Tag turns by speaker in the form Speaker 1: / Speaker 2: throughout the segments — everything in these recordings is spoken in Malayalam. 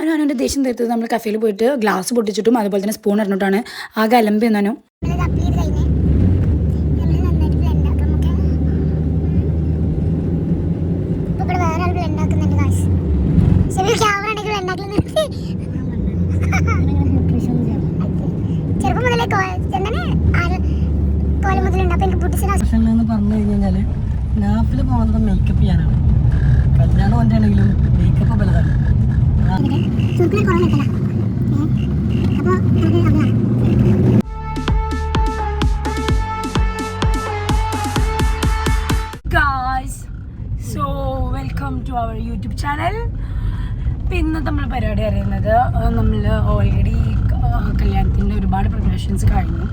Speaker 1: അനു അനുവിന്റെ ദേഷ്യം തീർത്തത് നമ്മൾ കഫേയിൽ പോയിട്ട് ഗ്ലാസ് പൊട്ടിച്ചിട്ടും അതുപോലെ തന്നെ സ്പൂൺ ഇറങ്ങിട്ടാണ് ആ അലമ്പി എന്നാനു
Speaker 2: ചെറുപ്പം മുതലേ കോലം മുതലുണ്ട്. അപ്പൊ എനിക്ക്
Speaker 3: പറഞ്ഞു കഴിഞ്ഞാൽ നാപ്പിൽ പോകുന്നത് മേക്കപ്പ് ചെയ്യാനാണ്. കല്യാണം എന്റെ ആണെങ്കിലും മേക്കപ്പ് വലുതാണ്.
Speaker 1: So welcome to our YouTube channel പിന്നെ നമ്മൾ പരിപാടി അറിയുന്നത് നമ്മൾ ഓൾറെഡി കല്യാണത്തിന്റെ ഒരുപാട് പ്രിപ്പറേഷൻസ് കഴിഞ്ഞു.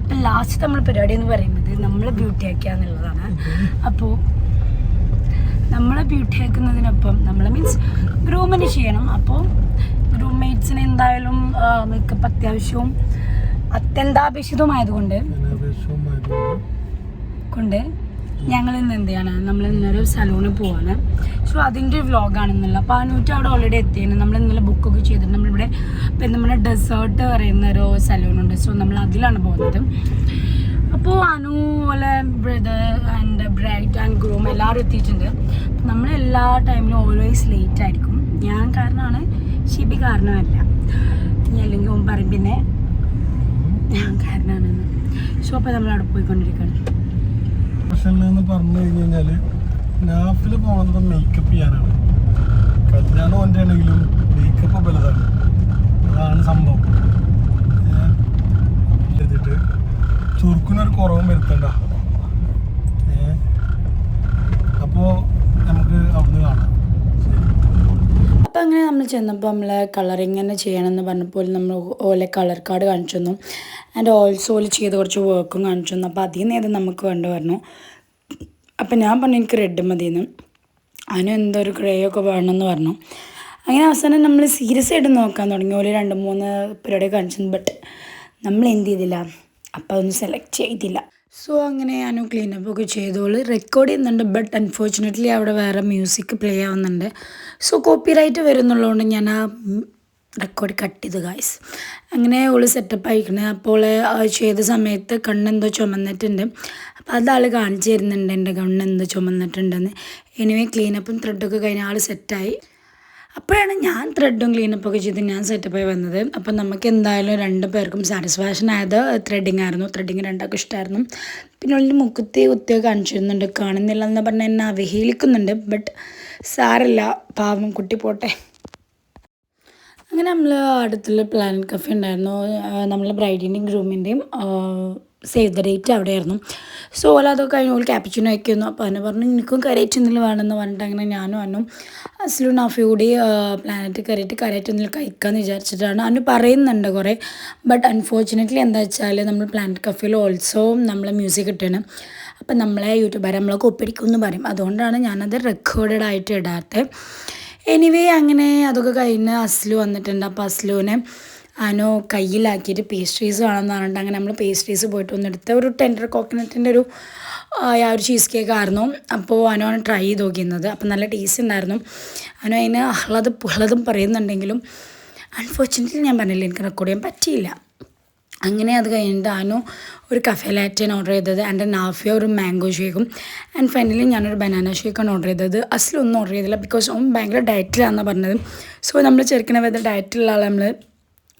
Speaker 1: അപ്പം ലാസ്റ്റ് നമ്മൾ പരിപാടി എന്ന് പറയുന്നത് നമ്മൾ ബ്യൂട്ടി ആക്കുക എന്നുള്ളതാണ് അപ്പോൾ നമ്മളെ ബ്യൂട്ടി ആക്കുന്നതിനൊപ്പം നമ്മൾ മീൻസ് ഗ്രൂമിന് ചെയ്യണം. അപ്പോൾ ഗ്രൂംമേറ്റ്സിന് എന്തായാലും മേക്കപ്പ് അത്യാവശ്യവും അത്യന്താപേക്ഷിതമായതുകൊണ്ട് കൊണ്ട് ഞങ്ങൾ ഇന്ന് എന്ത് ചെയ്യാണ്? നമ്മൾ ഇന്നൊരു സലൂണിൽ പോവാണ്. സോ അതിന്റെ ഒരു വ്ലോഗാണെന്നുള്ള അപ്പോൾ അനൂറ്റ് അവിടെ ഓൾറെഡി എത്തിയാണ് നമ്മൾ ഇന്നലെ ബുക്കൊക്കെ ചെയ്തിട്ട് നമ്മളിവിടെ ഇപ്പം നമ്മുടെ ഡെസേർട്ട് പറയുന്ന ഒരു സലൂണുണ്ട് സോ നമ്മൾ അതിലാണ് പോകുന്നത്. അപ്പോൾ അനു പോലെ ബ്രദർ ബ്രൈറ്റ് ആൻഡ് ഗ്രൂം എല്ലാവരും എത്തിയിട്ടുണ്ട്. നമ്മൾ എല്ലാ ടൈമിലും ഓൾവേസ് ലേറ്റ് ആയിരിക്കും. ഞാൻ കാരണമാണ് ഷിബി കാരണമല്ല. അല്ലെങ്കിൽ ഓൻ പറയും പിന്നെ ഞാൻ കാരണമാണെന്ന് സോ അപ്പോൾ നമ്മൾ അവിടെ പോയിക്കൊണ്ടിരിക്കുകയാണ്.
Speaker 4: എന്ന് പറഞ്ഞു കഴിഞ്ഞ് കഴിഞ്ഞാൽ നാഫിൽ പോകുന്നത് മേക്കപ്പ് ചെയ്യാനാണ്. കല്യാണം എന്റെ ആണെങ്കിലും മേക്കപ്പ് വലുതാണ്. അതാണ് സംഭവം. ചെയ്തിട്ട് ചുരുക്കിനൊരു കുറവും വരുത്തണ്ട ഏഹ് അപ്പോൾ നമുക്ക് അവിടുന്ന് കാണാം ശരി
Speaker 1: അപ്പോൾ അങ്ങനെ നമ്മൾ ചെന്നപ്പോൾ നമ്മൾ കളറിങ് തന്നെ ചെയ്യണമെന്ന് പറഞ്ഞപ്പോൾ നമ്മൾ ഓലെ കളർ കാർഡ് കാണിച്ചു തന്നു ആൻഡ് ഓൾസോ ഓൽ ചെയ്ത് കുറച്ച് വർക്കും കാണിച്ചു തന്നു അപ്പോൾ അതിൽ നിന്ന് നമുക്ക് വേണ്ട പറഞ്ഞു. അപ്പോൾ ഞാൻ പറഞ്ഞു എനിക്ക് റെഡ് മതിയെന്ന്. അതിന് എന്തോ ഒരു ഗ്രേ ഒക്കെ വേണമെന്ന് പറഞ്ഞു. അങ്ങനെ അവസാനം നമ്മൾ സീരിയസ് ആയിട്ട് നോക്കാൻ തുടങ്ങി. ഓൽ രണ്ട് മൂന്ന് പരിപാടി കാണിച്ചു ബട്ട് നമ്മൾ എന്ത് ചെയ്തില്ല. അപ്പോൾ അതൊന്നും സെലക്ട് ചെയ്തില്ല. സോ അങ്ങനെ ഞാനും ക്ലീനപ്പ് ഒക്കെ ചെയ്തോൾ. റെക്കോർഡ് ചെയ്യുന്നുണ്ട് ബട്ട് അൺഫോർച്ചുനേറ്റ്ലി അവിടെ വേറെ മ്യൂസിക് പ്ലേ ആവുന്നുണ്ട്. സോ കോപ്പി റൈറ്റ് വരുന്നുള്ളതുകൊണ്ട് ഞാൻ ആ റെക്കോർഡ് കട്ട് ചെയ്ത് ഗായ്സ് അങ്ങനെ ഓൾ സെറ്റപ്പ് ആയിക്കണേ. അപ്പോൾ ചെയ്ത സമയത്ത് കണ്ണെന്തോ ചുമന്നിട്ടുണ്ട്. അപ്പോൾ അതാൾ കാണിച്ചു തരുന്നുണ്ട് എന്റെ കണ്ണെന്തോ ചുമന്നിട്ടുണ്ടെന്ന്. എനിവേ ക്ലീനപ്പും ത്രെഡൊക്കെ കഴിഞ്ഞ ആൾ സെറ്റായി അപ്പോഴാണ് ഞാൻ ത്രെഡും ക്ലീനപ്പൊക്കെ ചെയ്ത് ഞാൻ സെറ്റപ്പായി വന്നത്. അപ്പം നമുക്ക് എന്തായാലും രണ്ട് പേർക്കും സാറ്റിസ്ഫാക്ഷൻ ആയത് ത്രെഡിങ് ആയിരുന്നു. ത്രെഡിങ് രണ്ടാൾക്കും ഇഷ്ടമായിരുന്നു പിന്നെ ഉള്ളിൽ മുക്കുത്തി കുത്തിയൊക്കെ കാണിച്ചിരുന്നുണ്ട്. കാണുന്നില്ല എന്ന് പറഞ്ഞാൽ എന്നെ അവഹേളിക്കുന്നുണ്ട്. ബട്ട് സാരല്ല പാവം കുട്ടി പോട്ടെ. അങ്ങനെ നമ്മൾ അടുത്തുള്ള പ്ലാനറ്റ് കഫേ ഉണ്ടായിരുന്നു. നമ്മളെ ബ്രൈഡിന്റെയും ഗ്രൂമിന്റെയും സേവ് ദ ഡേറ്റ് അവിടെയായിരുന്നു. സോ ഓല അതൊക്കെ കഴിഞ്ഞ് ഓൾ ക്യാപ്പിച്ചിനോ വയ്ക്കുന്നു അപ്പോൾ എന്നെ പറഞ്ഞു എനിക്കും എന്തെങ്കിലും വേണമെന്ന് പറഞ്ഞിട്ട് അങ്ങനെ ഞാനും അന്നും അസ്ലു നാഫി കൂടി പ്ലാനറ്റ് കയറിയിട്ട് എന്തെങ്കിലും കഴിക്കാമെന്ന് വിചാരിച്ചിട്ടാണ് അന്ന് പറയുന്നുണ്ട് കുറേ. ബട്ട് അൺഫോർച്ചുനേറ്റ്ലി എന്താ വെച്ചാൽ നമ്മൾ പ്ലാനറ്റ് കഫേയിൽ ഓൾസോ നമ്മളെ മ്യൂസിക് ഇട്ടാണ്. അപ്പം നമ്മളെ യൂട്യൂബർ നമ്മളെ കൊപ്പിടിക്കുമെന്ന് പറയും. അതുകൊണ്ടാണ് ഞാനത് റെക്കോർഡഡ് ആയിട്ട് ഇടാത്തത് എനിവേ അങ്ങനെ അതൊക്കെ കഴിഞ്ഞ് അസ്ലു വന്നിട്ടുണ്ട്. അപ്പോൾ അസ്ലുവിനെ അനു കയ്യിലാക്കിയിട്ട് പേസ്ട്രീസ് വേണമെന്ന് പറഞ്ഞിട്ട് അങ്ങനെ നമ്മൾ പേസ്ട്രീസ് പോയിട്ട് ഒന്ന് എടുത്ത. ഒരു ടെൻഡർ കോക്കനട്ടിന്റെ ഒരു ആ ഒരു ചീസ് കേക്ക് ആയിരുന്നു. അപ്പോൾ അനുവാണ് ട്രൈ ചെയ്ത് നോക്കിയിരുന്നത്. അപ്പോൾ നല്ല ടേസ്റ്റ് ഉണ്ടായിരുന്നു അനു അതിന് ആഹ്ലാദം പുഹ്ലാദം പറയുന്നുണ്ടെങ്കിലും അൺഫോർച്ചുനേറ്റ്ലി ഞാൻ പറഞ്ഞില്ല എനിക്ക് റെക്കോർഡ് ചെയ്യാൻ പറ്റിയില്ല. അങ്ങനെ അത് കഴിഞ്ഞിട്ട് അനു ഒരു കഫേ ലാറ്റൻ ഓർഡർ ചെയ്തത്. ആൻഡ് നാഫിയ ഒരു മാംഗോ ഷേക്കും ആൻഡ് ഫൈനലി ഞാനൊരു ബനാന ഷേക്കാണ് ഓർഡർ ചെയ്തത്. അസലൊന്നും ഓർഡർ ചെയ്തില്ല ബിക്കോസ് ഓം ഭയങ്കര ഡയറ്റിലാണെന്നാണ് പറഞ്ഞത്. സോ നമ്മൾ ചെറുക്കണ വിധ ഡയറ്റിലുള്ള ആളെ നമ്മൾ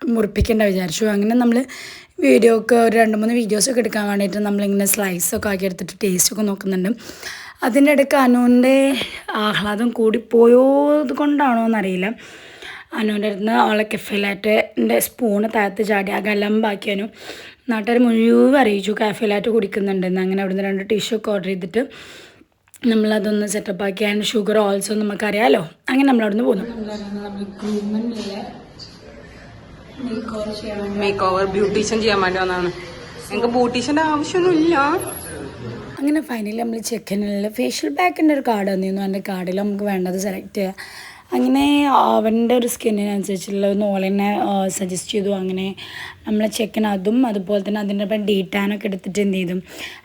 Speaker 1: മുറിപ്പിക്കേണ്ട വിചാരിച്ചു. അങ്ങനെ നമ്മൾ വീഡിയോ ഒക്കെ ഒരു രണ്ട് മൂന്ന് വീഡിയോസൊക്കെ എടുക്കാൻ വേണ്ടിയിട്ട് നമ്മളിങ്ങനെ സ്ലൈസൊക്കെ ആക്കി എടുത്തിട്ട് ടേസ്റ്റൊക്കെ നോക്കുന്നുണ്ട്. അതിന്റെ ഇടയ്ക്ക് അനുവിന്റെ ആഹ്ലാദം കൂടിപ്പോയോ കൊണ്ടാണോ എന്നറിയില്ല. അനുവിന്റെ അടുത്ത് അവളെ കെഫിലാറ്റിന്റെ സ്പൂണ് താഴത്ത് ചാടി ആ ഗലമ്പാക്കിയനു നാട്ടുകാർ മുഴുവൻ അറിയിച്ചു കാഫിലാറ്റ് കുടിക്കുന്നുണ്ടെന്ന്. അങ്ങനെ അവിടുന്ന് രണ്ട് ടിഷ്യൂ ഒക്കെ ഓർഡർ ചെയ്തിട്ട് നമ്മളതൊന്ന് സെറ്റപ്പ് ആക്കി. ആൻഡ് ഷുഗർ ഓൾസോ നമുക്കറിയാമല്ലോ അങ്ങനെ നമ്മളവിടുന്ന് പോകുന്നു
Speaker 5: മേക്ക് ഓവർ ബ്യൂട്ടീഷ്യൻ ചെയ്യാൻ വേണ്ടി വന്നതാണ്. ഞങ്ങൾക്ക് ബ്യൂട്ടീഷ്യന്റെ ആവശ്യമൊന്നുമില്ല.
Speaker 1: അങ്ങനെ ഫൈനലി നമ്മൾ ചെക്കനിൽ ഫേഷ്യൽ പാക്കിന്റെ ഒരു കാർഡ് വന്നിരുന്നു എന്റെ കാർഡിൽ നമുക്ക് വേണ്ടത് സെലക്ട് ചെയ്യുക അങ്ങനെ അവന്റെ ഒരു സ്കിന്നിനനുസരിച്ചുള്ള ഒന്ന് ഓലെന്നെ സജസ്റ്റ് ചെയ്തു. അങ്ങനെ നമ്മളെ ചെക്കൻ അതും അതുപോലെ തന്നെ അതിന്റെ ഒപ്പം ഡീറ്റാനൊക്കെ എടുത്തിട്ട് എന്ത് ചെയ്തു.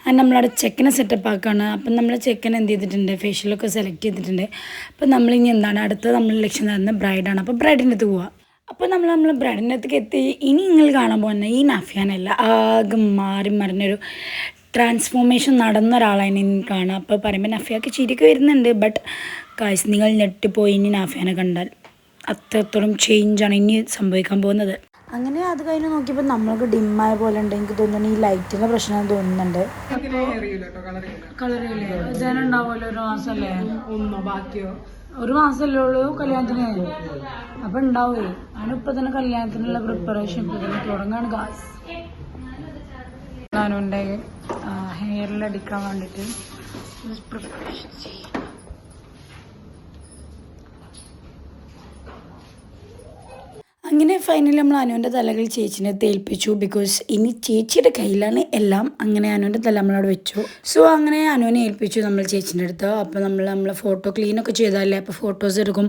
Speaker 1: അത് നമ്മളവിടെ ചെക്കനെ സെറ്റപ്പ് ആക്കുകയാണ്. അപ്പം നമ്മൾ ചെക്കൻ എന്ത് ചെയ്തിട്ടുണ്ട്? ഫേഷ്യലൊക്കെ സെലക്ട് ചെയ്തിട്ടുണ്ട്. അപ്പം നമ്മളിനി എന്താണ്? അടുത്ത നമ്മൾ ലക്ഷ്യം തരുന്നത് ബ്രൈഡാണ് അപ്പോൾ ബ്രൈഡിന്റെ അടുത്ത് പോവുക അപ്പോൾ നമ്മൾ നമ്മൾ ബ്രഡിനകത്തേക്ക് എത്തി. ഇനി നിങ്ങൾ കാണാൻ പോകുന്ന ഈ നഫ്യാനല്ല ആകെ മാറി മറിഞ്ഞൊരു ട്രാൻസ്ഫോർമേഷൻ നടന്ന ഒരാളാണ് ഇനി കാണുക. അപ്പോൾ പറയുമ്പോൾ നഫ്യാക്ക് ചിരിക്ക് വരുന്നുണ്ട്. ബട്ട് കാശ് നിങ്ങൾ ഞെട്ടിപ്പോയി ഇനി നാഫിയാനെ കണ്ടാൽ. അത്രത്തോളം ചേഞ്ചാണ് ഇനി സംഭവിക്കാൻ പോകുന്നത്. അങ്ങനെ അത് കഴിഞ്ഞ് നോക്കിയപ്പോൾ നമ്മൾക്ക് ഡിമ്മായ പോലെ ഉണ്ട്. എനിക്ക് തോന്നുന്നു ഈ ലൈറ്റിന്റെ പ്രശ്നം തോന്നുന്നുണ്ട്. കളറില്ലേ ഉണ്ടാവുമല്ലോ ഒരു മാസമല്ലേ
Speaker 5: ഒന്നോ ബാക്കിയോ?
Speaker 1: ഒരു മാസമല്ലേ ഉള്ളൂ കല്യാണത്തിന്? അപ്പൊ ഉണ്ടാവേ. ഇപ്പൊ തന്നെ കല്യാണത്തിനുള്ള പ്രിപ്പറേഷൻ ഇപ്പൊ തന്നെ തുടങ്ങാണ് ഗാസ് ഹെയറിൽ അടിക്കാൻ വേണ്ടിട്ട് പ്രിപ്പറേഷൻ ചെയ്യാം. അങ്ങനെ ഫൈനലി നമ്മൾ അനുവിന്റെ തലകൾ ചേച്ചിനെ തേൽപ്പിച്ചു. ബിക്കോസ് ഇനി ചേച്ചിയുടെ കയ്യിലാണ് എല്ലാം. അങ്ങനെ അനുവിന്റെ തല നമ്മളവിടെ വെച്ചു. സോ അങ്ങനെ അനുവിനെ ഏൽപ്പിച്ചു നമ്മൾ ചേച്ചിന്റെ അടുത്ത്. അപ്പോൾ നമ്മൾ നമ്മളെ ഫോട്ടോ ക്ലീനൊക്കെ ചെയ്താലേ അപ്പോൾ ഫോട്ടോസ് എടുക്കും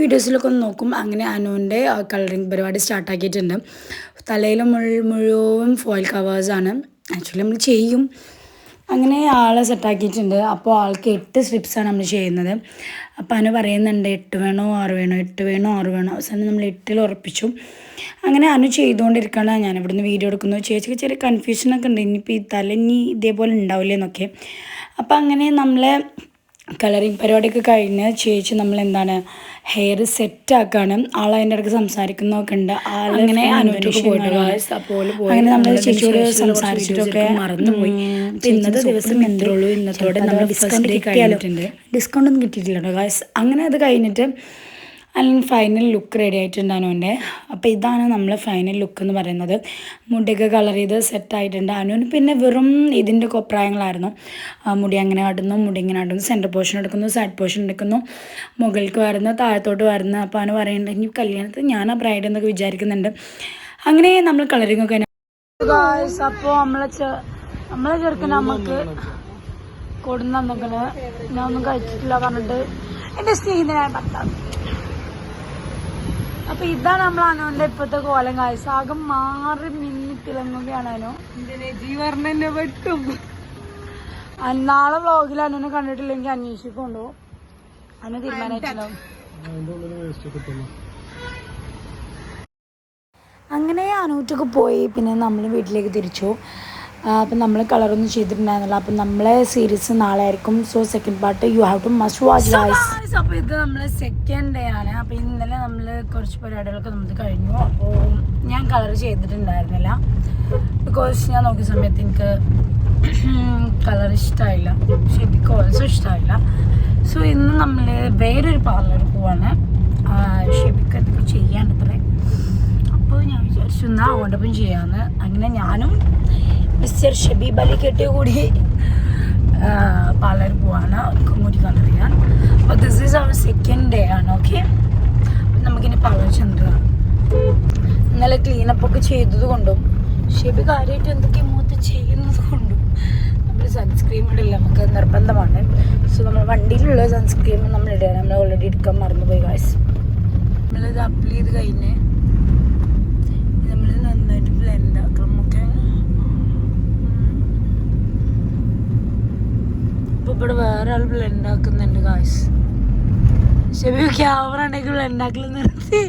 Speaker 1: വീഡിയോസിലൊക്കെ ഒന്ന് നോക്കും. അങ്ങനെ അനുവിന്റെ കളറിങ് പരിപാടി സ്റ്റാർട്ടാക്കിയിട്ടുണ്ട് തലയിൽ മുഴുവൻ ഫോയിൽ കവേഴ്സാണ് ആക്ച്വലി നമ്മൾ ചെയ്യും. അങ്ങനെ ആളെ സെറ്റാക്കിയിട്ടുണ്ട് അപ്പോൾ ആൾക്ക് എട്ട് സ്ട്രിപ്സാണ് നമ്മൾ ചെയ്യുന്നത്. അപ്പോൾ അനു പറയുന്നുണ്ട് എട്ട് വേണോ ആറ് വേണോ എട്ട് വേണോ ആറ് വേണോ? അവസാനം നമ്മൾ എട്ടിൽ ഉറപ്പിച്ചു. അങ്ങനെ അനു ചെയ്തുകൊണ്ടിരിക്കുകയാണ് ഞാൻ ഇവിടുന്ന് വീഡിയോ എടുക്കുന്നു. ചേച്ചിക്ക് ചെറിയ കൺഫ്യൂഷനൊക്കെ ഉണ്ട്. ഇനിയിപ്പോൾ ഈ തല ഇനി ഇതേപോലെ ഉണ്ടാവില്ലേ എന്നൊക്കെ. അപ്പോൾ അങ്ങനെ നമ്മളെ കളറിങ് പരിപാടിയൊക്കെ കഴിഞ്ഞ് ചേച്ചി നമ്മൾ എന്താണ് ഹെയർ സെറ്റ് ആക്കാണ്. ആൾ അതിന്റെ ഇടയ്ക്ക് സംസാരിക്കുന്നതൊക്കെ ഉണ്ട്. ആൾ അങ്ങനെ അങ്ങനെ നമ്മൾ ചേച്ചിയോട് സംസാരിച്ചിട്ടൊക്കെ മറന്നുപോയി. പോയി ഇന്നത്തെ ദിവസം എന്തേ ഇന്നത്തോടെ നമ്മൾ ഡിസ്കൗണ്ട് ഡിസ്കൗണ്ട് ഒന്നും കിട്ടിയിട്ടില്ല ഗായ്സ് അങ്ങനെ അത് കഴിഞ്ഞിട്ട് അല്ലെങ്കിൽ ഫൈനൽ ലുക്ക് റെഡി ആയിട്ടുണ്ട് അനുവിന്റെ. അപ്പോൾ ഇതാണ് നമ്മൾ ഫൈനൽ ലുക്ക് എന്ന് പറയുന്നത്. മുടിയൊക്കെ കളർ ചെയ്ത് സെറ്റ് ആയിട്ടുണ്ട് അനുവിന് പിന്നെ വെറും ഇതിന്റെ കൊപ്രായങ്ങളായിരുന്നു. മുടി അങ്ങനെ ആടുന്നു മുടി ഇങ്ങനെ ആടുന്നു സെന്റർ പോർഷൻ എടുക്കുന്നു സൈഡ് പോർഷൻ എടുക്കുന്നു മുകളിലേക്ക് വരുന്നു താഴത്തോട്ട് വരുന്നു. അപ്പോൾ അനു പറയുന്നുണ്ട് ഇനി കല്യാണത്തിന് ഞാൻ ആ ബ്രൈഡ് എന്നൊക്കെ വിചാരിക്കുന്നുണ്ട്. അങ്ങനെ നമ്മൾ കളറിങ് ഒക്കെ അപ്പോൾ നമ്മളെ നമ്മളെ ചെറുക്കൻ നമുക്ക് കൊടുന്നൊക്കെ ഞാൻ ഒന്നും കഴിച്ചിട്ടില്ല പറഞ്ഞിട്ട്. എന്റെ സ്നേഹിതനായ ഭർത്താവ്. അപ്പൊ ഇതാണ് നമ്മൾ അനുവിന്റെ ഇപ്പോഴത്തെ കോലം കാഴ്ച ആകം മാറി മിന്നി തിളങ്ങുകയാണ് അനു
Speaker 5: ജീവർണനെ വെട്ടും.
Speaker 1: അന്നാളെ നാളെ വ്ളോഗിൽ അനുവിനെ കണ്ടിട്ടില്ലെങ്കിൽ അന്വേഷിക്കൊണ്ടു. അനു തീരുമാനിച്ചിട്ടുണ്ടാവും അങ്ങനെ അനൂറ്റൊക്കെ പോയി പിന്നെ നമ്മൾ വീട്ടിലേക്ക് തിരിച്ചു. അപ്പം നമ്മൾ കളറൊന്നും ചെയ്തിട്ടുണ്ടായിരുന്നില്ല. അപ്പം നമ്മളെ സീരീസ് നാളെ ആയിരിക്കും so second part you have to must watch guys അപ്പോൾ ഇത് നമ്മൾ സെക്കൻഡ് ഡേ ആണ്. അപ്പോൾ ഇന്നലെ നമ്മൾ കുറച്ച് പരിപാടികളൊക്കെ നമുക്ക് കഴിഞ്ഞു. അപ്പോൾ ഞാൻ കളർ ചെയ്തിട്ടുണ്ടായിരുന്നില്ല. ബിക്കോസ് ഞാൻ നോക്കിയ സമയത്ത് എനിക്ക് കളർ ഇഷ്ടമായില്ല ഷെബിക്ക് ഓൾസോ ഇഷ്ടമായില്ല സോ ഇന്ന് നമ്മൾ വേറൊരു പാർലർ പോവാണ്. ഷെബിക്ക് അതൊക്കെ ചെയ്യാണ്ടത്രേ അപ്പോൾ ഞാൻ വിചാരിച്ചു എന്നാൽ അതുകൊണ്ടപ്പം ചെയ്യാമെന്ന് അങ്ങനെ ഞാനും മിസ്റ്റർ ഷബീബ് അലി കെട്ടിയ കൂടി പാർലർ പോവാണ്. കുമ്മൂടി കണ്ടറിയാൻ അപ്പോൾ this is our second day ആണ് ഓക്കെ നമുക്കിനി പാർലർ ചെന്നതാണ് ഇന്നലെ ക്ലീനപ്പ് ഒക്കെ ചെയ്തത് കൊണ്ടും ഷെബി കാര്യമായിട്ട് എന്തൊക്കെ മുഖത്ത് ചെയ്യുന്നത് കൊണ്ടും നമ്മൾ സൺസ്ക്രീം ഇടില്ല നമുക്ക് നിർബന്ധമാണ്. സോ നമ്മൾ വണ്ടിയിലുള്ള സൺസ്ക്രീം നമ്മൾ ഇടുക നമ്മൾ ഓൾറെഡി എടുക്കാൻ മറന്നുപോയി കാശ് നമ്മളിത് അപ്ലൈ ചെയ്ത് കഴിഞ്ഞ് നമ്മൾ നന്നായിട്ട് ബ്ലെൻഡ് ആക്കണം ഓക്കെ ഇപ്പൊ വേറെ ബ്ലെൻഡ് ആക്കുന്നുണ്ട് കാശ് ശരി ക്യാമറ ഉണ്ടെങ്കിൽ ബ്ലെൻഡ് ആക്കൽ നിർത്തി.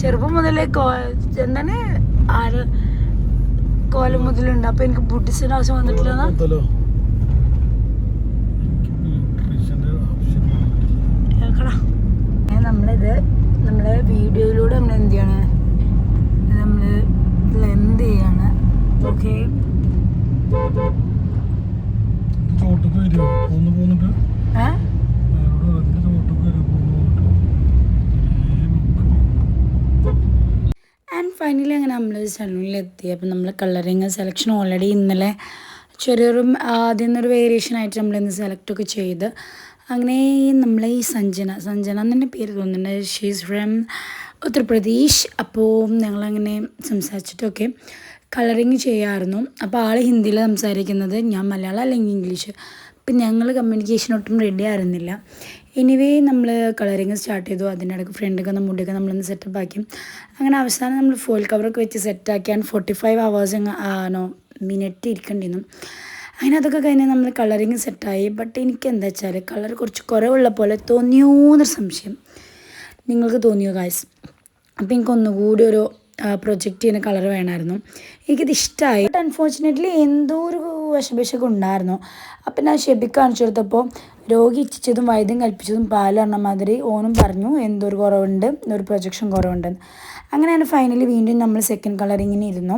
Speaker 1: ചെറുപ്പം മുതലേ കോ എന്താണ്? ആര് കോലം മുതലുണ്ട്. അപ്പൊ എനിക്ക് ബുദ്ധിസ്റ്റിന്റെ ആവശ്യം വന്നിട്ടില്ല നമ്മളിത് നമ്മളെ വീഡിയോയിലൂടെ നമ്മൾ എന്ത് ചെയ്യാണ്? നമ്മൾ ബ്ലെൻഡ് ചെയ്യാണ്. ഓക്കെ
Speaker 4: ചോട്ടക്ക് വരുമോ പോന്ന് പോന്നിട്ട്.
Speaker 1: ഏഹ്
Speaker 4: നേരോട് അതിന്റെ ചോട്ടക്ക് വരുമോ പോന്ന് പോന്നിട്ട്.
Speaker 1: ആൻഡ് ഫൈനലി അങ്ങനെ നമ്മൾ സലൂണിലെത്തി അപ്പം നമ്മൾ കളറിങ് സെലക്ഷൻ ഓൾറെഡി ഇന്നലെ ചെറിയൊരു ആദ്യം നിന്നൊരു വേരിയേഷൻ ആയിട്ട് നമ്മൾ ഇന്ന് സെലക്ട് ഒക്കെ ചെയ്ത്. അങ്ങനെ നമ്മളെ ഈ സഞ്ജന സഞ്ജന എന്നെ പേര് തോന്നുന്നുണ്ട്. She's from Uttar Pradesh. അപ്പോൾ ഞങ്ങളങ്ങനെ സംസാരിച്ചിട്ടൊക്കെ കളറിങ് ചെയ്യാമായിരുന്നു അപ്പോൾ ആൾ ഹിന്ദിയിൽ സംസാരിക്കുന്നത് ഞാൻ മലയാളം അല്ലെങ്കിൽ ഇംഗ്ലീഷ് അപ്പം ഞങ്ങൾ കമ്മ്യൂണിക്കേഷൻ ഒട്ടും റെഡി ആയിരുന്നില്ല. എനിവേ നമ്മൾ കളറിങ് സ്റ്റാർട്ട് ചെയ്തു. അതിനിടയ്ക്ക് ഫ്രണ്ടൊക്കെ ഒന്ന് മുടിയൊക്കെ നമ്മളൊന്ന് സെറ്റപ്പ് ആക്കി. അങ്ങനെ അവസാനം നമ്മൾ ഫോയിൽ കവറൊക്കെ വെച്ച് സെറ്റാക്കിയാൻ ഫോർട്ടി ഫൈവ് അവേഴ്സ് ആണോ മിനിറ്റ് ഇരിക്കേണ്ടിയിരുന്നു അങ്ങനെ അതൊക്കെ കഴിഞ്ഞ് നമ്മൾ കളറിങ് സെറ്റായി ബട്ട് എനിക്ക് എന്താ വെച്ചാൽ കളർ കുറച്ച് കുറവുള്ള പോലെ തോന്നിയോന്നൊരു സംശയം. നിങ്ങൾക്ക് തോന്നിയോ കാശ് അപ്പോൾ എനിക്ക് ഒന്നുകൂടി ഒരു പ്രൊജക്റ്റ് ചെയ്യുന്ന കളർ വേണമായിരുന്നു. എനിക്കിത് ഇഷ്ടമായി ബട്ട് അൺഫോർച്ചുനേറ്റ്ലി എന്തോ ഒരു വിഷമിഷൊക്കെ ഉണ്ടായിരുന്നു. അപ്പം ഞാൻ ഷെബി കാണിച്ചു കൊടുത്തപ്പോൾ രോഗി ഇച്ഛിച്ചതും വൈദ്യം കൽപ്പിച്ചതും പറഞ്ഞ മാതിരി ഓനും പറഞ്ഞു എന്തോ ഒരു കുറവുണ്ട് ഒരു പ്രൊജക്ഷൻ കുറവുണ്ട്. അങ്ങനെയാണ് ഫൈനലി വീണ്ടും നമ്മൾ സെക്കൻഡ് കളറിങ്ങിന് ഇരുന്നു.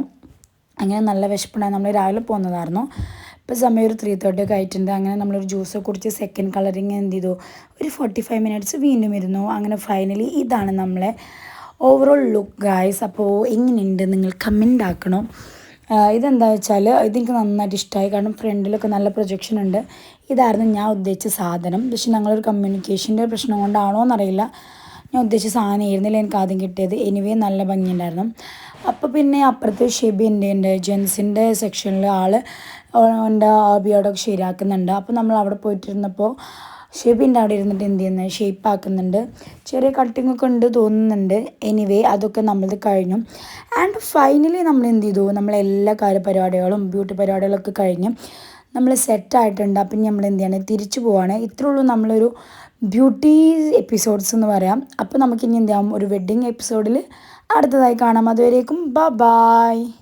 Speaker 1: അങ്ങനെ നല്ല വിശപ്പുണ്ടായി. നമ്മൾ രാവിലെ പോകുന്നതായിരുന്നു ഇപ്പോൾ സമയം ഒരു ത്രീ തേർട്ടി ഒക്കെ ആയിട്ടുണ്ട്. അങ്ങനെ നമ്മളൊരു ജ്യൂസ് കുടിച്ച് സെക്കൻഡ് കളറിങ് എന്ത് ചെയ്തു. ഒരു ഫോർട്ടി ഫൈവ് മിനിറ്റ്സ് വീണ്ടും ഇരുന്നു. അങ്ങനെ ഫൈനലി ഇതാണ് നമ്മളെ ഓവറോൾ ലുക്ക് ഗായ്സ് അപ്പോൾ എങ്ങനെയുണ്ട് നിങ്ങൾ കമന്റ് ആക്കണം. ഇതെന്താ വെച്ചാൽ ഇതെനിക്ക് നന്നായിട്ട് ഇഷ്ടമായി കാരണം ഫ്രണ്ടിലൊക്കെ നല്ല പ്രൊജക്ഷൻ ഉണ്ട്. ഇതായിരുന്നു ഞാൻ ഉദ്ദേശിച്ച സാധനം. പക്ഷെ ഞങ്ങളൊരു കമ്മ്യൂണിക്കേഷന്റെ പ്രശ്നം കൊണ്ടാണോ എന്നറിയില്ല. ഞാൻ ഉദ്ദേശിച്ച സാധനം ആയിരുന്നില്ല എനിക്ക് ആദ്യം കിട്ടിയത്. എനിവേ നല്ല ഭംഗിയുണ്ടായിരുന്നു. അപ്പോൾ പിന്നെ അപ്പുറത്ത് ഷെബി ഉണ്ട് ഉണ്ട് ജെൻസിന്റെ സെക്ഷനിൽ ആൾ എന്റെ ബിയോഡൊക്കെ ശരിയാക്കുന്നുണ്ട്. അപ്പോൾ നമ്മൾ അവിടെ പോയിട്ടിരുന്നപ്പോൾ ഷെബിന്റെ അവിടെ ഇരുന്നിട്ട് എന്ത് ചെയ്യുന്നത് ഷേപ്പ് ആക്കുന്നുണ്ട്. ചെറിയ കട്ടിംഗ് ഒക്കെ ഉണ്ട് തോന്നുന്നുണ്ട്. എനിവേ അതൊക്കെ നമ്മളത് കഴിഞ്ഞു. ആൻഡ് ഫൈനലി നമ്മൾ എന്ത് ചെയ്തു? നമ്മളെല്ലാ കാര്യപരിപാടികളും ബ്യൂട്ടി പരിപാടികളൊക്കെ കഴിഞ്ഞ്. നമ്മൾ സെറ്റ് സെറ്റായിട്ടുണ്ട് അപ്പം നമ്മൾ എന്ത് ചെയ്യണം? തിരിച്ചു പോവാണ്. ഇത്രേ ഉള്ളൂ നമ്മളൊരു ബ്യൂട്ടി എപ്പിസോഡ്സ് എന്ന് പറയാം. അപ്പോൾ നമുക്കിനി എന്ത് ചെയ്യാം? ഒരു വെഡ്ഡിങ് എപ്പിസോഡിൽ അടുത്തതായി കാണാം. അതുവരേക്കും ബ ബായ്